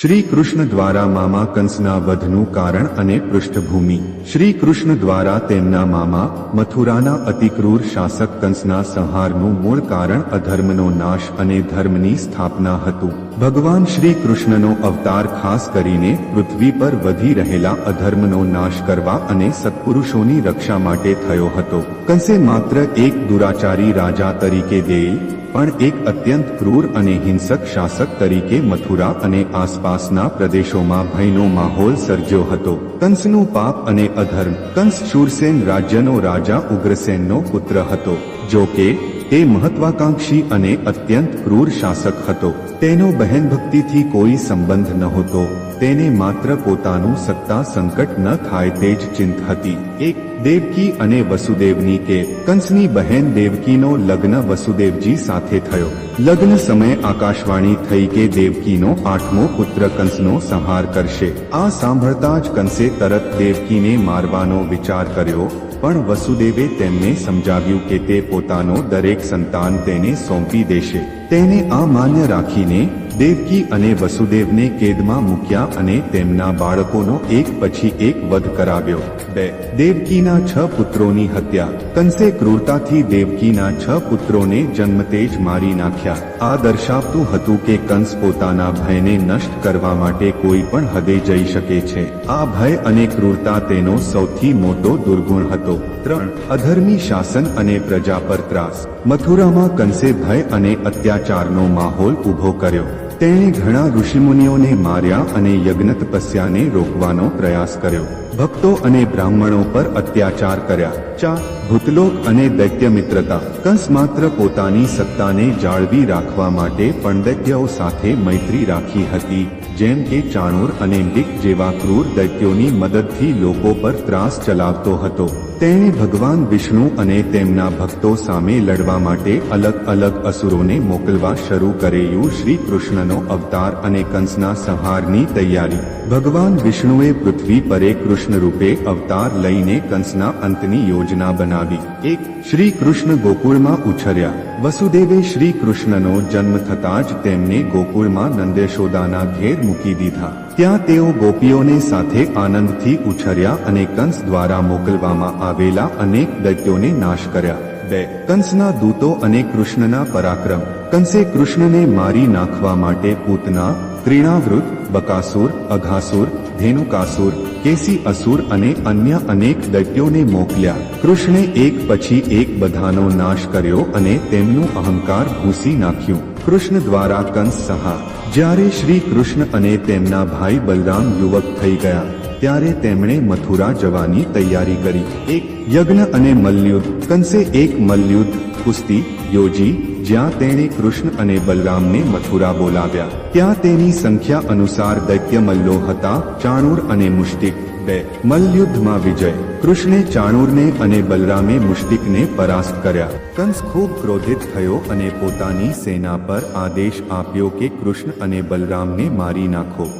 શ્રી કૃષ્ણ દ્વારા મામા કંસના વધનું કારણ અને પૃષ્ઠભૂમિ. શ્રી કૃષ્ણ દ્વારા તેમના મામા મથુરાના અતિક્રૂર શાસક કંસના સંહારનું મૂળ કારણ અધર્મનો નાશ અને ધર્મની સ્થાપના હતું. ભગવાન શ્રી કૃષ્ણનો અવતાર ખાસ કરીને પૃથ્વી પર વધી રહેલા અધર્મનો નાશ કરવા અને સત્પુરુષોની રક્ષા માટે થયો હતો. કંસે માત્ર એક દુરાચારી રાજા તરીકે દેઈ પણ એક અત્યંત ક્રૂર અને હિંસક શાસક તરીકે મથુરા અને આસપાસના પ્રદેશોમાં ભયનો માહોલ સર્જ્યો હતો. કંસનું પાપ અને અધર્મ. કંસ શૂરસેન રાજ્યનો રાજા ઉગ્રસેનનો પુત્ર હતો. જો કે તે મહત્વાકાંક્ષી અને અત્યંત ક્રૂર શાસક હતો. તેનો બહેન ભક્તિથી કોઈ સંબંધ નહોતો. તેને માત્ર પોતાનું સત્તા સંકટ ન થાય તે જ ચિંત હતી. એક દેવકી અને વસુદેવની કે કંસની બહેન દેવકીનો લગ્ન વસુદેવજી સાથે થયો. લગ્ન સમયે આકાશવાણી થઈ કે દેવકીનો આઠમો પુત્ર કંસનો સંહાર કરશે. આ સાંભળતા જ કંસે તરત દેવકીને મારવાનો વિચાર કર્યો. પણ વસુદેવે તેમને સમજાવ્યું કે તે પોતાનો દરેક સંતાન તેને સોંપી દેશે. તેને આ માન્ય રાખીને દેવકી અને વસુદેવને કેદમાં મૂક્યા અને તેમના બાળકોનો એક પછી એક વધ કરાવ્યો. બે, દેવકીના છ પુત્રોની હત્યા. કંસે ક્રૂરતાથી દેવકીના છ પુત્રોને જન્મતે જ મારી નાખ્યા. આ દર્શાવતું હતું કે કંસ પોતાના ભયને નષ્ટ કરવા માટે કોઈ પણ હદે જઈ શકે છે. આ ભય અને ક્રૂરતા તેનો સૌથી મોટો દુર્ગુણ હતો. ત્રણ, અધર્મી શાસન અને પ્રજા પર ત્રાસ. મથુરામાં કંસે ભય અને અત્યાચારનો માહોલ ઊભો કર્યો. તેણે ઘણા ઋષિમુનિઓને માર્યા અને યજ્ઞ તપસ્યાને રોકવાનો પ્રયાસ કર્યો. ભક્તો અને બ્રાહ્મણો પર અત્યાચાર કર્યા. ચાર, ભૂતલોક અને દૈત્ય મિત્રતા કંસ માત્ર પોતાની સત્તાને જાળવી રાખવા માટે પણ દૈત્યો સાથે મૈત્રી રાખી હતી, જેમ કે ચાણૂર અને ડિક જેવા ક્રૂર દૈત્યોની મદદથી લોકો પર ત્રાસ ચલાવતો હતો. તેણે ભગવાન વિષ્ણુ અને તેમના ભક્તો સામે લડવા માટે અલગ અલગ અસુરોને મોકલવા શરૂ કરેલું શ્રી કૃષ્ણનો અવતાર અને કંસના સંહારની તૈયારી. ભગવાન વિષ્ણુએ પૃથ્વી પરે કૃષ્ણ રૂપે અવતાર લઈને કંસના અંતની યોજના બનાવી. એક, શ્રી કૃષ્ણ ગોકુળમાં ઉછર્યા. વસુદેવે શ્રી કૃષ્ણનો જન્મ થતાં જ તેમને ગોકુળમાં નંદેશોદાના ઘેર મૂકી દીધા. ત્યાં તેઓ ગોપીઓને સાથે આનંદથી ઉછર્યા અને કંસ દ્વારા મોકલવામાં આવેલા અનેક દૈત્યોને નાશ કર્યા. બે, કંસના દૂતો અને કૃષ્ણના પરાક્રમ. કંસે કૃષ્ણને મારી નાખવા માટે પૂતના, ત્રિણાવૃત, બકાસુર, અઘાસુર, ધેનુકાસુર કેસી અસુર અને અન્ય અનેક દૈત્યોને મોકલ્યા. કૃષ્ણે એક પછી એક બધાનો નાશ કર્યો અને તેમનું અહંકાર ભૂસી નાખ્યું. કૃષ્ણ દ્વારા કંસ સહા. જ્યારે શ્રી કૃષ્ણ અને તેમના ભાઈ બલરામ યુવક થઈ ગયા, ત્યારે તેમણે મથુરા જવાની તૈયારી કરી. એક યજ્ઞ અને મલ્લયુદ્ધ કંસે એક મલ્લયુદ્ધ કુસ્તી યોજી, જ્યાં તેણે કૃષ્ણ અને બલરામને મથુરા બોલાવ્યા. ત્યાં તેની સંખ્યા અનુસાર દૈત્ય મલ્લો હતા, ચાણૂર અને મુષ્ટિક. બે મલ્લયુદ્ધમાં વિજય. કૃષ્ણે ચાણૂરને અને બલરામે મુષ્ટિકને પરાસ્ત કર્યા. કંસ ખૂબ ક્રોધિત થયો અને પોતાની સેના પર આદેશ આપ્યો કે કૃષ્ણ અને બલરામને મારી નાખો.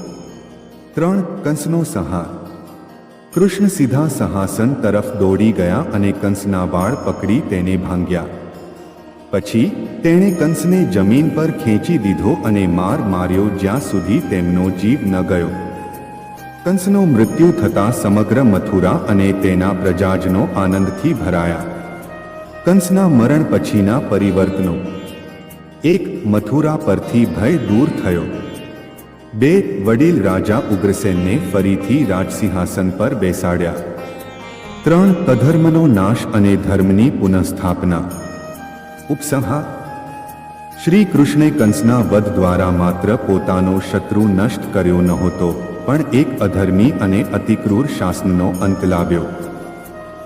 ત્રણ, કંસનો સંહાર. કૃષ્ણ સીધા સહાસન તરફ દોડી ગયા અને કંસના વાળ પકડી તેને ભાંગ્યા. પછી તેણે કંસને જમીન પર ખેંચી દીધો અને માર માર્યો જ્યાં સુધી તેમનો જીવ ન ગયો. કંસનો મૃત્યુ થતાં સમગ્ર મથુરા અને તેના પ્રજાજનો આનંદથી ભરાયા. કંસના મરણ પછીના પરિવર્તનો. એક મથુરા પરથી ભય દૂર થયો. બે વડીલ રાજા ઉગ્રસેનને ફરીથી રાજસિંહાસન પર બેસાડ્યા. ત્રણ અધર્મનો નાશ અને ધર્મની પુનઃસ્થાપના. ઉપસંહાર શ્રી કૃષ્ણે કંસના વધ દ્વારા માત્ર પોતાનો શત્રુ નષ્ટ કર્યો નહોતો. પણ એક અધર્મી અને અતિક્રૂર શાસનનો અંત લાવ્યો.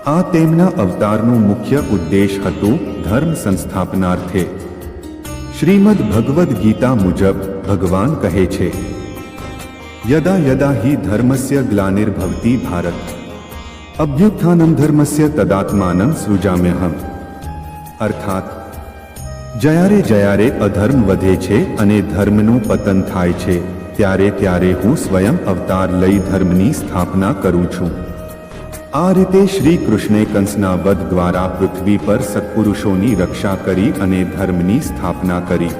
આ તેમના અવતારનું મુખ્ય ઉદ્દેશ હતું ધર્મ સંસ્થાપનાર્થે. શ્રીમદ ભગવદ્ ગીતા મુજબ ભગવાન કહે છે, યદા યદા હિ ધર્મસ્ય ગ્લાનિર્ભવતી ભારત, અભ્યુત્થાનમ ધર્મસ્ય તદાત્માનમ સૃજામ્યહમ. અર્થાત, જયારે જયારે અધર્મ વધે છે અને ધર્મનું પતન થાય છે ત્યારે ત્યારે હું સ્વયં અવતાર લઈ ધર્મની સ્થાપના કરું છું. આ રીતે શ્રી કૃષ્ણે કંસના વધ દ્વારા પૃથ્વી પર સત્પુરુષોની રક્ષા કરી અને ધર્મની સ્થાપના કરી.